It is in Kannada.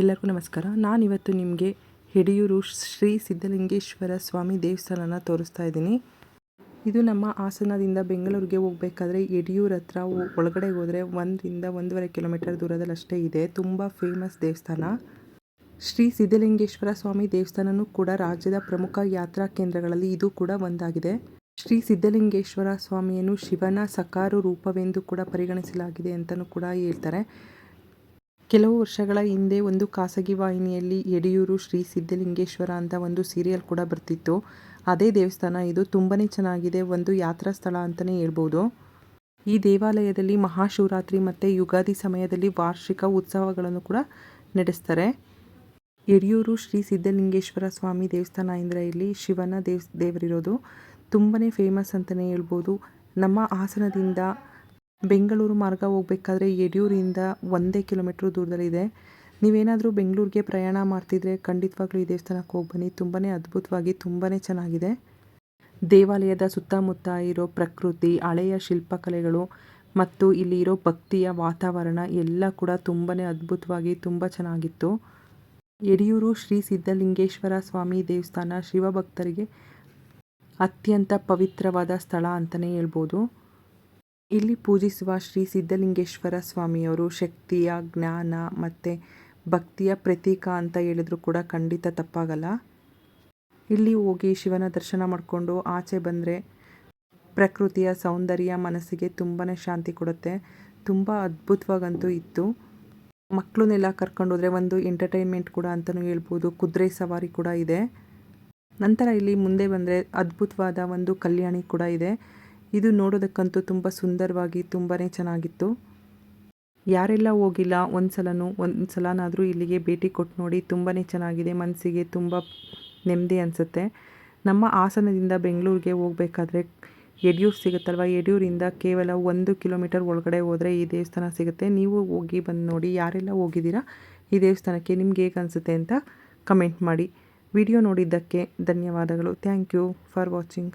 ಎಲ್ಲರಿಗೂ ನಮಸ್ಕಾರ. ನಾನಿವತ್ತು ನಿಮಗೆ ಹಿಡಿಯೂರು ಶ್ರೀ ಸಿದ್ಧಲಿಂಗೇಶ್ವರ ಸ್ವಾಮಿ ದೇವಸ್ಥಾನನ ತೋರಿಸ್ತಾ ಇದ್ದೀನಿ. ಇದು ನಮ್ಮ ಹಾಸನದಿಂದ ಬೆಂಗಳೂರಿಗೆ ಹೋಗಬೇಕಾದ್ರೆ ಯಡಿಯೂರ ಹತ್ರ ಒಳಗಡೆ ಹೋದರೆ ಒಂದರಿಂದ ಒಂದೂವರೆ ಕಿಲೋಮೀಟರ್ ದೂರದಲ್ಲಷ್ಟೇ ಇದೆ. ತುಂಬ ಫೇಮಸ್ ದೇವಸ್ಥಾನ. ಶ್ರೀ ಸಿದ್ಧಲಿಂಗೇಶ್ವರ ಸ್ವಾಮಿ ದೇವಸ್ಥಾನನೂ ಕೂಡ ರಾಜ್ಯದ ಪ್ರಮುಖ ಯಾತ್ರಾ ಕೇಂದ್ರಗಳಲ್ಲಿ ಇದು ಕೂಡ ಒಂದಾಗಿದೆ. ಶ್ರೀ ಸಿದ್ಧಲಿಂಗೇಶ್ವರ ಸ್ವಾಮಿಯನ್ನು ಶಿವನ ಸಕಾರು ರೂಪವೆಂದು ಕೂಡ ಪರಿಗಣಿಸಲಾಗಿದೆ ಅಂತಲೂ ಕೂಡ ಹೇಳ್ತಾರೆ. ಕೆಲವು ವರ್ಷಗಳ ಹಿಂದೆ ಒಂದು ಖಾಸಗಿ ವಾಹಿನಿಯಲ್ಲಿ ಯಡಿಯೂರು ಶ್ರೀ ಸಿದ್ಧಲಿಂಗೇಶ್ವರ ಅಂತ ಒಂದು ಸೀರಿಯಲ್ ಕೂಡ ಬರ್ತಿತ್ತು. ಅದೇ ದೇವಸ್ಥಾನ ಇದು ತುಂಬನೇ ಚೆನ್ನಾಗಿದೆ, ಒಂದು ಯಾತ್ರಾ ಸ್ಥಳ ಅಂತಲೇ ಹೇಳ್ಬೋದು. ಈ ದೇವಾಲಯದಲ್ಲಿ ಮಹಾಶಿವರಾತ್ರಿ ಮತ್ತು ಯುಗಾದಿ ಸಮಯದಲ್ಲಿ ವಾರ್ಷಿಕ ಉತ್ಸವಗಳನ್ನು ಕೂಡ ನಡೆಸ್ತಾರೆ. ಯಡಿಯೂರು ಶ್ರೀ ಸಿದ್ಧಲಿಂಗೇಶ್ವರ ಸ್ವಾಮಿ ದೇವಸ್ಥಾನ ಅಂದರೆ ಇಲ್ಲಿ ಶಿವನ ದೇವ್, ದೇವರಿರೋದು. ತುಂಬನೇ ಫೇಮಸ್ ಅಂತಲೇ ಹೇಳ್ಬೋದು. ನಮ್ಮ ಹಾಸನದಿಂದ ಬೆಂಗಳೂರು ಮಾರ್ಗ ಹೋಗ್ಬೇಕಾದ್ರೆ ಯಡಿಯೂರಿಂದ ಒಂದೇ ಕಿಲೋಮೀಟ್ರ್ ದೂರದಲ್ಲಿದೆ ನೀವೇನಾದರೂ ಬೆಂಗಳೂರಿಗೆ ಪ್ರಯಾಣ ಮಾಡ್ತಿದ್ರೆ ಖಂಡಿತವಾಗ್ಲೂ ಈ ದೇವಸ್ಥಾನಕ್ಕೆ ಹೋಗಿ ಬನ್ನಿ. ತುಂಬಾ ಅದ್ಭುತವಾಗಿ ತುಂಬಾ ಚೆನ್ನಾಗಿದೆ. ದೇವಾಲಯದ ಸುತ್ತಮುತ್ತ ಇರೋ ಪ್ರಕೃತಿ, ಹಳೆಯ ಶಿಲ್ಪಕಲೆಗಳು ಮತ್ತು ಇಲ್ಲಿ ಇರೋ ಭಕ್ತಿಯ ವಾತಾವರಣ ಎಲ್ಲ ಕೂಡ ತುಂಬಾ ಅದ್ಭುತವಾಗಿ ತುಂಬ ಚೆನ್ನಾಗಿತ್ತು. ಯಡಿಯೂರು ಶ್ರೀ ಸಿದ್ಧಲಿಂಗೇಶ್ವರ ಸ್ವಾಮಿ ದೇವಸ್ಥಾನ ಶಿವಭಕ್ತರಿಗೆ ಅತ್ಯಂತ ಪವಿತ್ರವಾದ ಸ್ಥಳ ಅಂತಲೇ ಹೇಳ್ಬೋದು. ಇಲ್ಲಿ ಪೂಜಿಸುವ ಶ್ರೀ ಸಿದ್ಧಲಿಂಗೇಶ್ವರ ಸ್ವಾಮಿಯವರು ಶಕ್ತಿಯ, ಜ್ಞಾನ ಮತ್ತು ಭಕ್ತಿಯ ಪ್ರತೀಕ ಅಂತ ಹೇಳಿದ್ರು ಕೂಡ ಖಂಡಿತ ತಪ್ಪಾಗಲ್ಲ. ಇಲ್ಲಿ ಹೋಗಿ ಶಿವನ ದರ್ಶನ ಮಾಡಿಕೊಂಡು ಆಚೆ ಬಂದರೆ ಪ್ರಕೃತಿಯ ಸೌಂದರ್ಯ ಮನಸ್ಸಿಗೆ ತುಂಬಾ ಶಾಂತಿ ಕೊಡುತ್ತೆ. ತುಂಬ ಅದ್ಭುತವಾಗಂತೂ ಇತ್ತು. ಮಕ್ಕಳನ್ನೆಲ್ಲ ಕರ್ಕೊಂಡು ಹೋದರೆ ಒಂದು ಎಂಟರ್ಟೈನ್ಮೆಂಟ್ ಕೂಡ ಅಂತಲೂ ಹೇಳ್ಬೋದು. ಕುದುರೆ ಸವಾರಿ ಕೂಡ ಇದೆ. ನಂತರ ಇಲ್ಲಿ ಮುಂದೆ ಬಂದರೆ ಅದ್ಭುತವಾದ ಒಂದು ಕಲ್ಯಾಣಿ ಕೂಡ ಇದೆ. ಇದು ನೋಡೋದಕ್ಕಂತೂ ತುಂಬ ಸುಂದರವಾಗಿ ತುಂಬಾ ಚೆನ್ನಾಗಿತ್ತು. ಯಾರೆಲ್ಲ ಹೋಗಿಲ್ಲ ಒಂದು ಸಲನೂ ಒಂದು ಸಲನಾದರೂ ಇಲ್ಲಿಗೆ ಭೇಟಿ ಕೊಟ್ಟು ನೋಡಿ ತುಂಬಾ ಚೆನ್ನಾಗಿದೆ ಮನಸ್ಸಿಗೆ ತುಂಬ ನೆಮ್ಮದಿ ಅನಿಸುತ್ತೆ. ನಮ್ಮ ಹಾಸನದಿಂದ ಬೆಂಗಳೂರಿಗೆ ಹೋಗಬೇಕಾದ್ರೆ ಯಡಿಯೂರು ಸಿಗುತ್ತಲ್ವ? ಯಡಿಯೂರಿಂದ ಕೇವಲ ಒಂದು ಕಿಲೋಮೀಟರ್ ಒಳಗಡೆ ಹೋದರೆ ಈ ದೇವಸ್ಥಾನ ಸಿಗುತ್ತೆ. ನೀವು ಹೋಗಿ ಬಂದು ನೋಡಿ ಯಾರೆಲ್ಲ ಹೋಗಿದ್ದೀರಾ ಈ ದೇವಸ್ಥಾನಕ್ಕೆ, ನಿಮ್ಗೆ ಹೇಗೆ ಅನಿಸುತ್ತೆ ಅಂತ ಕಮೆಂಟ್ ಮಾಡಿ. ವಿಡಿಯೋ ನೋಡಿದ್ದಕ್ಕೆ ಧನ್ಯವಾದಗಳು. Thank you for watching.